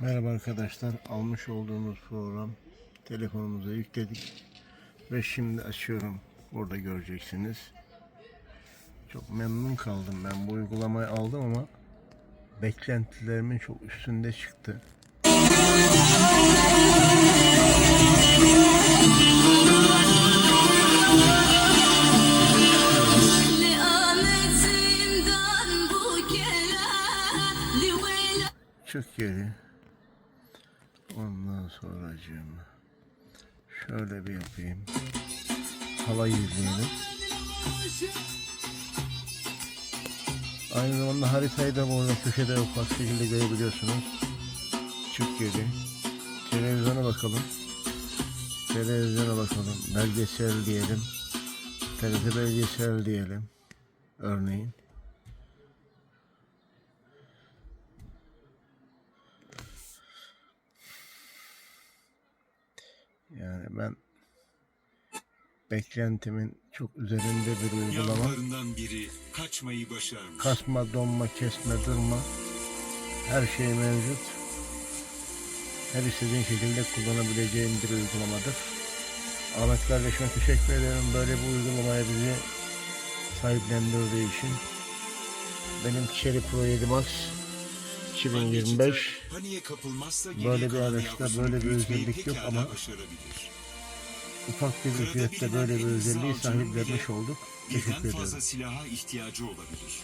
Merhaba arkadaşlar. Almış olduğumuz program telefonumuza yükledik. Ve şimdi açıyorum. Orada göreceksiniz. Çok memnun kaldım ben. Bu uygulamayı aldım ama beklentilerimin çok üstünde çıktı. Çok iyi. Ondan sonracığım. Şöyle bir yapayım. Halayı izleyelim. Aynı zamanda haritayı da burada köşede ufak şekilde görebiliyorsunuz. Çık geri. Televizyona bakalım. Televizyona bakalım. Belgesel diyelim. TRT belgesel diyelim. Örneğin. Yani ben beklentimin çok üzerinde bir uygulama. Biri kaçmayı başarmış. Kasma, donma, kesme, durma. Her şey mevcut. Her istediğin şekilde kullanabileceğin bir uygulamadır. Ahmet kardeşime teşekkür ederim. Böyle bir uygulamaya bizi sahiplendirdiği için. Benim Cherry Pro 7 Max 2025 Paniğe kapılmazsa Böyle bir araçta böyle bir özellik yok ama ufak bir ücretle böyle bir özelliği sahiplenmiş olduk. Teşekkür fazla ederim. silaha ihtiyacı olabilir.